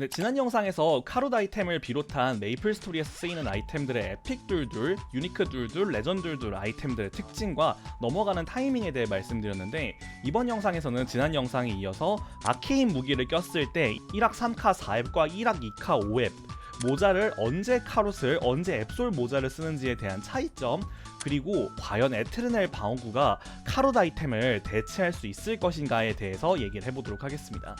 네, 지난 영상에서 카롯 아이템을 비롯한 메이플 스토리에서 쓰이는 아이템들의 에픽 둘둘, 유니크 둘둘, 레전드 둘둘 아이템들의 특징과 넘어가는 타이밍에 대해 말씀드렸는데 이번 영상에서는 지난 영상에 이어서 아케인 무기를 꼈을 때 1학 3카 4앱과 1학 2카 5앱 모자를 언제 카롯을 언제 앱솔 모자를 쓰는지에 대한 차이점 그리고 과연 에트르넬 방어구가 카롯 아이템을 대체할 수 있을 것인가에 대해서 얘기를 해보도록 하겠습니다.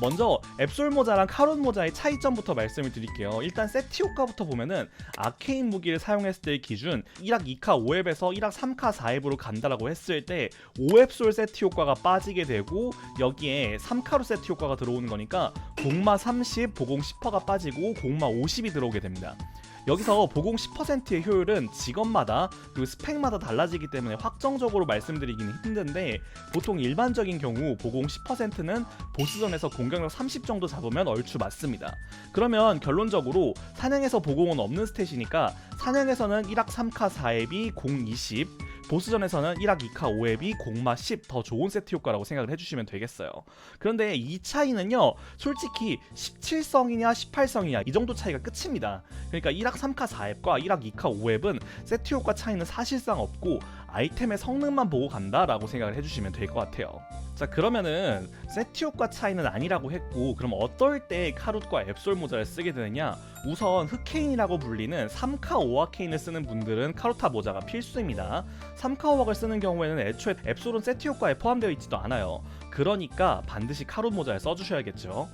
먼저 앱솔 모자랑 카롯 모자의 차이점부터 말씀을 드릴게요. 일단 세트 효과부터 보면은 아케인 무기를 사용했을 때 기준 1학 2카 5앱에서 1학 3카 4앱으로 간다라고 했을 때 5앱솔 세트 효과가 빠지게 되고 여기에 3카로 세트 효과가 들어오는 거니까 공마 30, 보공 10%가 빠지고 공마 50이 들어오게 됩니다. 여기서 보공 10%의 효율은 직업마다 그리고 스펙마다 달라지기 때문에 확정적으로 말씀드리기는 힘든데 보통 일반적인 경우 보공 10%는 보스전에서 공격력 30 정도 잡으면 얼추 맞습니다. 그러면 결론적으로 사냥에서 보공은 없는 스탯이니까 사냥에서는 1학 3카 4앱이 공 20, 보스전에서는 1학 2카 5앱이 공마 10 더 좋은 세트 효과라고 생각을 해주시면 되겠어요. 그런데 이 차이는요, 솔직히 17성이냐 18성이냐 이 정도 차이가 끝입니다. 그러니까 1학 3카 4앱과 1학 2카 5앱은 세트 효과 차이는 사실상 없고 아이템의 성능만 보고 간다라고 생각을 해주시면 될 것 같아요. 자 그러면은 세트 효과 차이는 아니라고 했고 그럼 어떨 때 카룻과 앱솔 모자를 쓰게 되느냐? 우선 흑케인이라고 불리는 3카 5아케인을 쓰는 분들은 카루타 모자가 필수입니다. 3카 5악을 쓰는 경우에는 애초에 앱솔은 세트 효과에 포함되어 있지도 않아요. 그러니까 반드시 카룻 모자를 써주셔야겠죠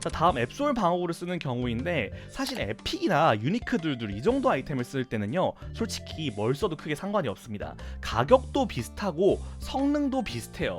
자 다음 앱솔 방어구를 쓰는 경우인데 사실 에픽이나 유니크들들 이 정도 아이템을 쓸 때는요 솔직히 뭘 써도 크게 상관이 없습니다 가격도 비슷하고 성능도 비슷해요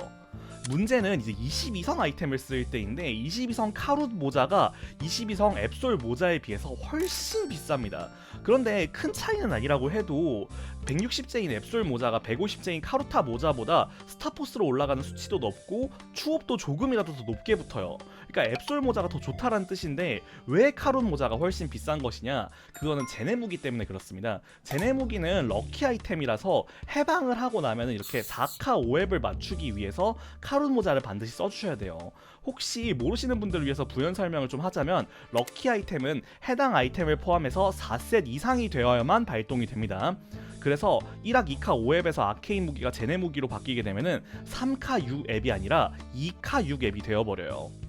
문제는 이제 22성 아이템을 쓸 때인데 22성 카룻 모자가 22성 앱솔 모자에 비해서 훨씬 비쌉니다. 그런데 큰 차이는 아니라고 해도 160제인 앱솔 모자가 150제인 카루타 모자보다 스타포스로 올라가는 수치도 높고 추업도 조금이라도 더 높게 붙어요. 그러니까 앱솔 모자가 더 좋다라는 뜻인데 왜 카룻 모자가 훨씬 비싼 것이냐? 그거는 제네 무기 때문에 그렇습니다. 제네 무기는 럭키 아이템이라서 해방을 하고 나면은 이렇게 4카 5앱을 맞추기 위해서 카룻 모자를 반드시 써주셔야 돼요. 혹시 모르시는 분들을 위해서 부연 설명을 좀 하자면 럭키 아이템은 해당 아이템을 포함해서 4셋 이상이 되어야만 발동이 됩니다. 그래서 1학 2카 5앱에서 아케인 무기가 제네 무기로 바뀌게 되면은 3카 6앱이 아니라 2카 6앱이 되어버려요.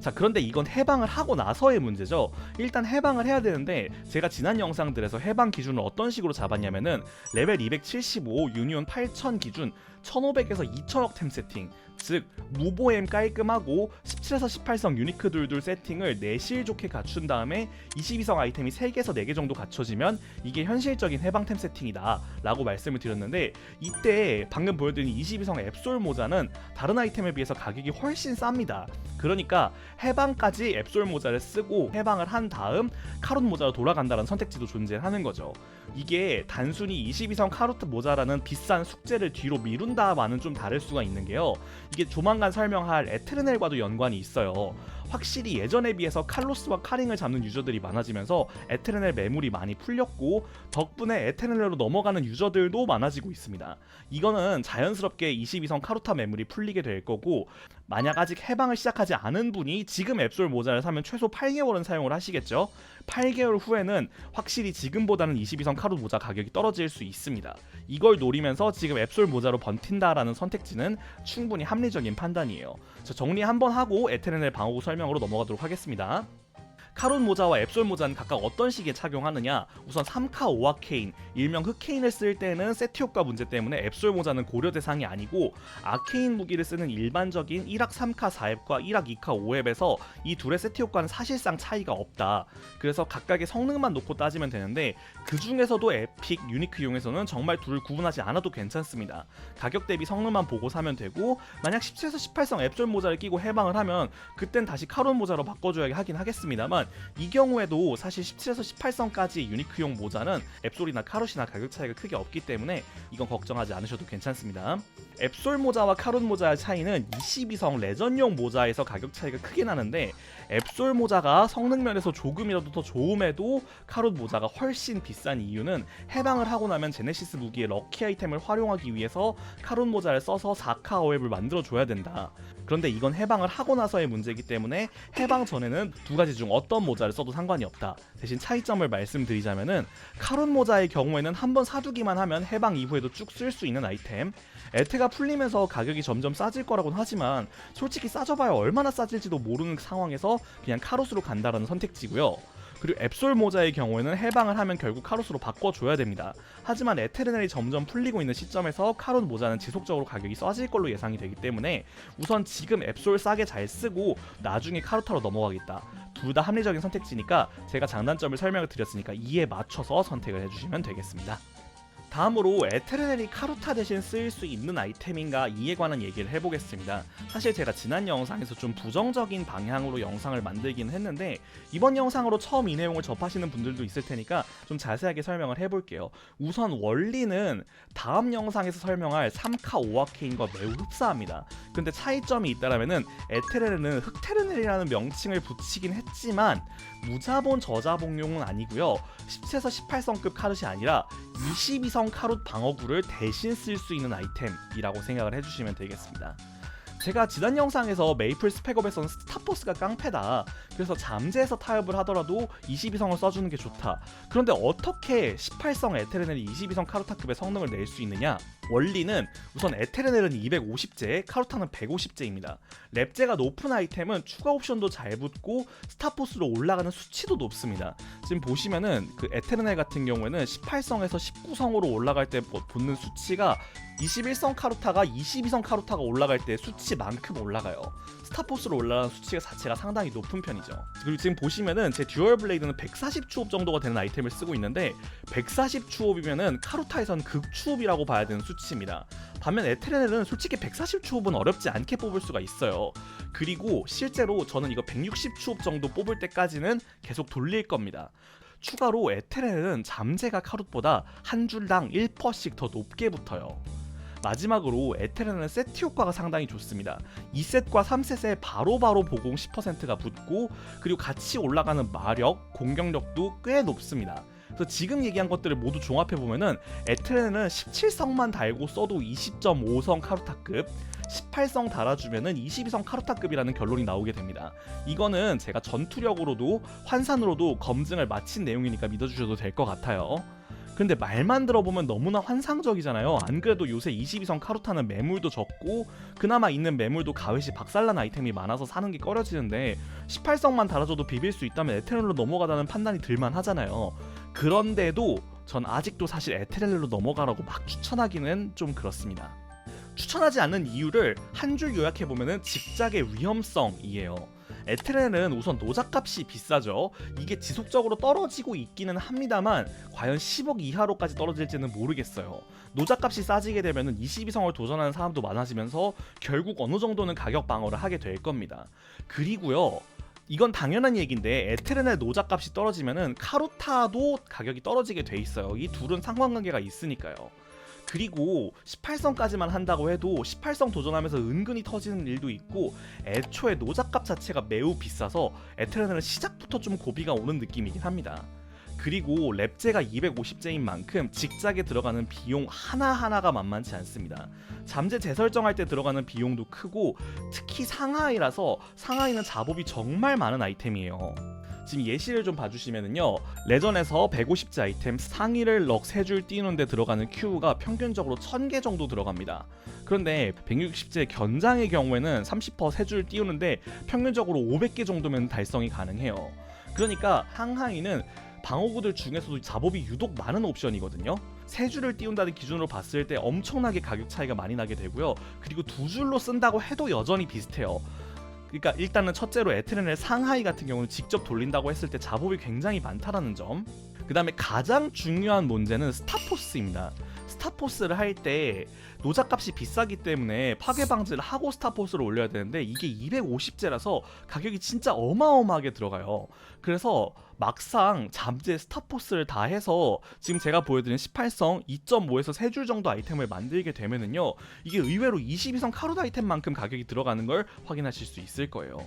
자 그런데 이건 해방을 하고 나서의 문제죠. 일단 해방을 해야 되는데 제가 지난 영상들에서 해방 기준을 어떤 식으로 잡았냐면은 레벨 275 유니온 8000 기준 1500에서 2000억 템 세팅 즉 무보엠 깔끔하고 17에서 18성 유니크 둘둘 세팅을 내실 좋게 갖춘 다음에 22성 아이템이 3개에서 4개 정도 갖춰지면 이게 현실적인 해방템 세팅이다 라고 말씀을 드렸는데 이때 방금 보여드린 22성 앱솔 모자는 다른 아이템에 비해서 가격이 훨씬 쌉니다 그러니까 해방까지 앱솔 모자를 쓰고 해방을 한 다음 카롯 모자로 돌아간다는 선택지도 존재하는 거죠 이게 단순히 22성 카로트 모자라는 비싼 숙제를 뒤로 미룬다와는 좀 다를 수가 있는 게요. 이게 조만간 설명할 에트르넬과도 연관이 있어요. 확실히 예전에 비해서 칼로스와 카링을 잡는 유저들이 많아지면서 에테르넬 매물이 많이 풀렸고 덕분에 에테르넬로 넘어가는 유저들도 많아지고 있습니다. 이거는 자연스럽게 22성 카루타 매물이 풀리게 될 거고 만약 아직 해방을 시작하지 않은 분이 지금 앱솔 모자를 사면 최소 8개월은 사용을 하시겠죠. 8개월 후에는 확실히 지금보다는 22성 카루 모자 가격이 떨어질 수 있습니다. 이걸 노리면서 지금 앱솔 모자로 번틴다라는 선택지는 충분히 합리적인 판단이에요. 자, 정리 한번 하고 에테르넬 방어구 설명으로 넘어가도록 하겠습니다. 카론 모자와 앱솔 모자는 각각 어떤 시기에 착용하느냐? 우선 3카 5아케인. 일명 흑케인을 쓸 때는 세트 효과 문제 때문에 앱솔 모자는 고려 대상이 아니고 아케인 무기를 쓰는 일반적인 1학 3카 4앱과 1학 2카 5앱에서 이 둘의 세트 효과는 사실상 차이가 없다. 그래서 각각의 성능만 놓고 따지면 되는데 그 중에서도 에픽 유니크용에서는 정말 둘을 구분하지 않아도 괜찮습니다. 가격 대비 성능만 보고 사면 되고 만약 17에서 18성 앱솔 모자를 끼고 해방을 하면 그땐 다시 카론 모자로 바꿔줘야 하긴 하겠습니다만 있지만 이 경우에도 사실 17에서 18성까지 유니크용 모자는 앱솔이나 카롯이나 가격 차이가 크게 없기 때문에 이건 걱정하지 않으셔도 괜찮습니다. 앱솔 모자와 카롯 모자의 차이는 22성 레전용 모자에서 가격 차이가 크게 나는데 앱솔 모자가 성능 면에서 조금이라도 더 좋음에도 카롯 모자가 훨씬 비싼 이유는 해방을 하고 나면 제네시스 무기의 럭키 아이템을 활용하기 위해서 카롯 모자를 써서 4카 어웹을 만들어 줘야 된다. 그런데 이건 해방을 하고 나서의 문제이기 때문에 해방 전에는 두 가지 중 어떤 모자를 써도 상관이 없다. 대신 차이점을 말씀드리자면은 카론 모자의 경우에는 한 번 사두기만 하면 해방 이후에도 쭉 쓸 수 있는 아이템. 에테가 풀리면서 가격이 점점 싸질 거라고는 하지만 솔직히 싸져봐야 얼마나 싸질지도 모르는 상황에서 그냥 카로스로 간다라는 선택지고요. 그리고 앱솔 모자의 경우에는 해방을 하면 결국 카로스로 바꿔줘야 됩니다. 하지만 에테르넬이 점점 풀리고 있는 시점에서 카론 모자는 지속적으로 가격이 싸질 걸로 예상이 되기 때문에 우선 지금 앱솔 싸게 잘 쓰고 나중에 카루타로 넘어가겠다. 둘 다 합리적인 선택지니까 제가 장단점을 설명을 드렸으니까 이에 맞춰서 선택을 해주시면 되겠습니다. 다음으로 에테르넬이 카루타 대신 쓰일 수 있는 아이템인가 이에 관한 얘기를 해보겠습니다. 사실 제가 지난 영상에서 좀 부정적인 방향으로 영상을 만들긴 했는데 이번 영상으로 처음 이 내용을 접하시는 분들도 있을 테니까 좀 자세하게 설명을 해볼게요. 우선 원리는 다음 영상에서 설명할 3카 5아케인과 매우 흡사합니다. 근데 차이점이 있다라면은 에테르넬은 흑테르넬이라는 명칭을 붙이긴 했지만 무자본 저자봉용은 아니고요. 17에서 18성급 카르시 아니라 22성 카룻 방어구를 대신 쓸 수 있는 아이템이라고 생각을 해주시면 되겠습니다. 제가 지난 영상에서 메이플 스펙업에서는 스타포스가 깡패다. 그래서 잠재에서 타협을 하더라도 22성을 써주는 게 좋다. 그런데 어떻게 18성 에테르넬이 22성 카루타급의 성능을 낼 수 있느냐? 원리는 우선 에테르넬은 250제, 카루타는 150제입니다. 랩제가 높은 아이템은 추가 옵션도 잘 붙고 스타포스로 올라가는 수치도 높습니다. 지금 보시면은 그 에테르넬 같은 경우에는 18성에서 19성으로 올라갈 때 붙는 수치가 21성 카루타가 22성 카루타가 올라갈 때 수치만큼 올라가요. 스타포스로 올라가는 수치가 자체가 상당히 높은 편이죠. 그리고 지금 보시면은 제 듀얼 블레이드는 140 추업 정도가 되는 아이템을 쓰고 있는데 140 추업이면은 카루타에선 극 추업이라고 봐야 되는 수치입니다. 반면 에테르넬은 솔직히 140 추업은 어렵지 않게 뽑을 수가 있어요. 그리고 실제로 저는 이거 160 추업 정도 뽑을 때까지는 계속 돌릴 겁니다. 추가로 에테르넬은 잠재가 카룻보다 한 줄당 1%씩 더 높게 붙어요. 마지막으로 에테르는 세트 효과가 상당히 좋습니다. 2셋과 3셋에 바로바로 보공 10%가 붙고 그리고 같이 올라가는 마력, 공격력도 꽤 높습니다. 그래서 지금 얘기한 것들을 모두 종합해 보면은 에테르는 17성만 달고 써도 20.5성 카루타급 18성 달아주면은 22성 카루타급이라는 결론이 나오게 됩니다. 이거는 제가 전투력으로도 환산으로도 검증을 마친 내용이니까 믿어주셔도 될 것 같아요. 근데 말만 들어보면 너무나 환상적이잖아요. 안 그래도 요새 22성 카루타는 매물도 적고 그나마 있는 매물도 가회시 박살난 아이템이 많아서 사는 게 꺼려지는데 18성만 달아줘도 비빌 수 있다면 에테르로 넘어가다는 판단이 들만 하잖아요. 그런데도 전 아직도 사실 에테렐로 넘어가라고 막 추천하기는 좀 그렇습니다. 추천하지 않는 이유를 한 줄 요약해 보면은 직작의 위험성이에요. 에테렐은 우선 노작값이 비싸죠. 이게 지속적으로 떨어지고 있기는 합니다만 과연 10억 이하로까지 떨어질지는 모르겠어요. 노작값이 싸지게 되면은 22성을 도전하는 사람도 많아지면서 결국 어느 정도는 가격 방어를 하게 될 겁니다. 그리고요. 이건 당연한 얘기인데 에테르넬 노작값이 떨어지면은 카루타도 가격이 떨어지게 돼 있어요. 이 둘은 상관관계가 있으니까요. 그리고 18성까지만 한다고 해도 18성 도전하면서 은근히 터지는 일도 있고 애초에 노작값 자체가 매우 비싸서 에테르넬은 시작부터 좀 고비가 오는 느낌이긴 합니다. 그리고 랩제가 250제인 만큼 직작에 들어가는 비용 하나하나가 만만치 않습니다. 잠재 재설정할 때 들어가는 비용도 크고 특히 상하이라서 상하이는 작업이 정말 많은 아이템이에요. 지금 예시를 좀 봐주시면은요 레전에서 150제 아이템 상위를 럭 3줄 띄우는데 들어가는 Q가 평균적으로 1000개 정도 들어갑니다 그런데 160제 견장의 경우에는 30% 3줄 띄우는데 평균적으로 500개 정도면 달성이 가능해요 그러니까 상하이는 방어구들 중에서도 잡업이 유독 많은 옵션이거든요. 세 줄을 띄운다는 기준으로 봤을 때 엄청나게 가격 차이가 많이 나게 되고요. 그리고 두 줄로 쓴다고 해도 여전히 비슷해요. 그러니까 일단은 첫째로 에트렌의 상하이 같은 경우는 직접 돌린다고 했을 때 잡업이 굉장히 많다라는 점. 그 다음에 가장 중요한 문제는 스타포스입니다. 스타포스를 할 때 노작값이 비싸기 때문에 파괴 방지를 하고 스타포스를 올려야 되는데 이게 250제라서 가격이 진짜 어마어마하게 들어가요. 그래서 막상 잠재 스타포스를 다 해서 지금 제가 보여드린 18성 2.5에서 3줄 정도 아이템을 만들게 되면은요 이게 의외로 22성 카루드 아이템만큼 가격이 들어가는 걸 확인하실 수 있을 거예요.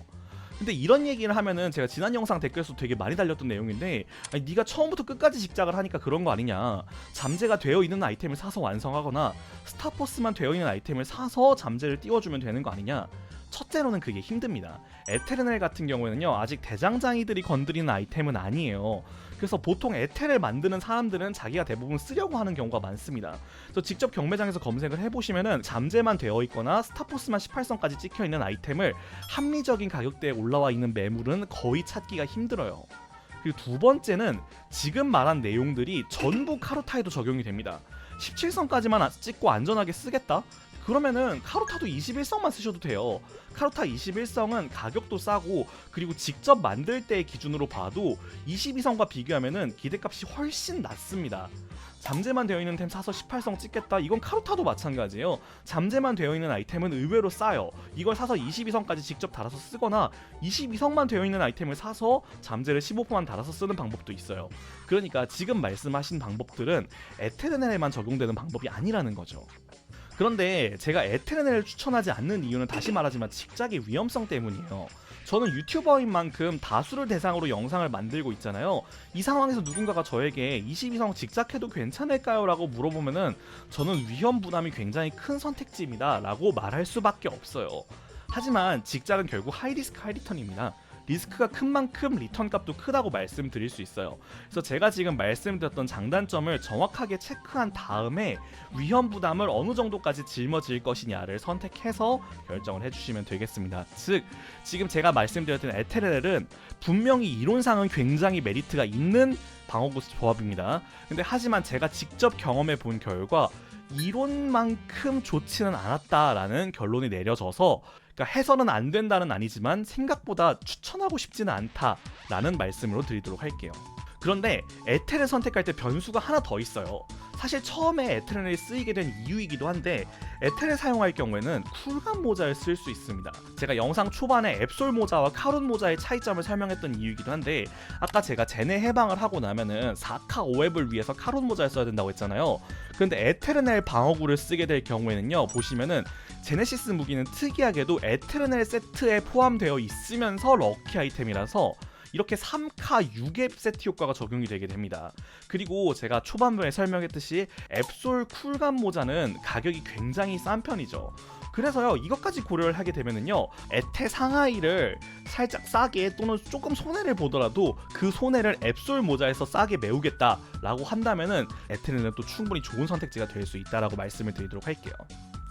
근데 이런 얘기를 하면은 제가 지난 영상 댓글에서 되게 많이 달렸던 내용인데 아니 네가 처음부터 끝까지 직작을 하니까 그런 거 아니냐 잠재가 되어 있는 아이템을 사서 완성하거나 스타포스만 되어 있는 아이템을 사서 잠재를 띄워주면 되는 거 아니냐 첫째로는 그게 힘듭니다. 에테르넬 같은 경우에는요 아직 대장장이들이 건드리는 아이템은 아니에요. 그래서 보통 에테를 만드는 사람들은 자기가 대부분 쓰려고 하는 경우가 많습니다. 그래서 직접 경매장에서 검색을 해보시면은 잠재만 되어 있거나 스타포스만 18성까지 찍혀 있는 아이템을 합리적인 가격대에 올라와 있는 매물은 거의 찾기가 힘들어요. 그리고 두 번째는 지금 말한 내용들이 전부 카르타에도 적용이 됩니다. 17성까지만 찍고 안전하게 쓰겠다? 그러면은 카르타도 21성만 쓰셔도 돼요. 카르타 21성은 가격도 싸고 그리고 직접 만들 때의 기준으로 봐도 22성과 비교하면은 기대값이 훨씬 낮습니다. 잠재만 되어 있는 템 사서 18성 찍겠다. 이건 카르타도 마찬가지예요. 잠재만 되어 있는 아이템은 의외로 싸요. 이걸 사서 22성까지 직접 달아서 쓰거나 22성만 되어 있는 아이템을 사서 잠재를 15%만 달아서 쓰는 방법도 있어요. 그러니까 지금 말씀하신 방법들은 에테르넬에만 적용되는 방법이 아니라는 거죠. 그런데 제가 에테르넬을 추천하지 않는 이유는 다시 말하지만 직작의 위험성 때문이에요. 저는 유튜버인 만큼 다수를 대상으로 영상을 만들고 있잖아요. 이 상황에서 누군가가 저에게 22성 직작해도 괜찮을까요? 라고 물어보면은 저는 위험 부담이 굉장히 큰 선택지입니다. 라고 말할 수밖에 없어요. 하지만 직작은 결국 하이리스크 하이리턴입니다. 리스크가 큰 만큼 리턴 값도 크다고 말씀드릴 수 있어요. 그래서 제가 지금 말씀드렸던 장단점을 정확하게 체크한 다음에 위험 부담을 어느 정도까지 짊어질 것이냐를 선택해서 결정을 해주시면 되겠습니다. 즉 지금 제가 말씀드렸던 에테르렐은 분명히 이론상은 굉장히 메리트가 있는 방어구 조합입니다. 근데 하지만 제가 직접 경험해 본 결과 이론만큼 좋지는 않았다라는 결론이 내려져서 그러니까 해서는 안 된다는 아니지만 생각보다 추천하고 싶지는 않다라는 말씀으로 드리도록 할게요. 그런데 에텔을 선택할 때 변수가 하나 더 있어요. 사실 처음에 에테르넬이 쓰이게 된 이유이기도 한데 에텔을 사용할 경우에는 쿨감 모자를 쓸 수 있습니다. 제가 영상 초반에 앱솔 모자와 카룬 모자의 차이점을 설명했던 이유이기도 한데 아까 제가 제네 해방을 하고 나면은 4카 5앱을 위해서 카룬 모자를 써야 된다고 했잖아요. 근데 에테르넬 방어구를 쓰게 될 경우에는요 보시면은 제네시스 무기는 특이하게도 에테르넬 세트에 포함되어 있으면서 럭키 아이템이라서 이렇게 3카 6앱 세트 효과가 적용이 되게 됩니다. 그리고 제가 초반부에 설명했듯이 앱솔 쿨감 모자는 가격이 굉장히 싼 편이죠. 그래서요 이것까지 고려를 하게 되면은요 에테 상하이를 살짝 싸게 또는 조금 손해를 보더라도 그 손해를 앱솔 모자에서 싸게 메우겠다라고 한다면은 에테는 또 충분히 좋은 선택지가 될 수 있다라고 말씀을 드리도록 할게요.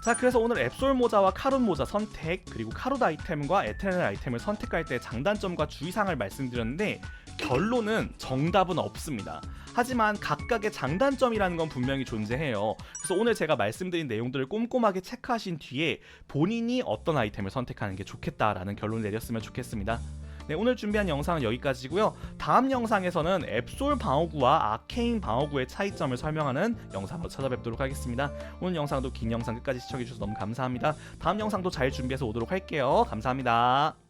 자 그래서 오늘 앱솔 모자와 카룬 모자 선택 그리고 카룻 아이템과 에테르 아이템을 선택할 때 장단점과 주의사항을 말씀드렸는데 결론은 정답은 없습니다. 하지만 각각의 장단점이라는 건 분명히 존재해요. 그래서 오늘 제가 말씀드린 내용들을 꼼꼼하게 체크하신 뒤에 본인이 어떤 아이템을 선택하는 게 좋겠다라는 결론을 내렸으면 좋겠습니다. 네, 오늘 준비한 영상은 여기까지고요. 다음 영상에서는 앱솔 방어구와 아케인 방어구의 차이점을 설명하는 영상으로 찾아뵙도록 하겠습니다. 오늘 영상도 긴 영상 끝까지 시청해주셔서 너무 감사합니다. 다음 영상도 잘 준비해서 오도록 할게요. 감사합니다.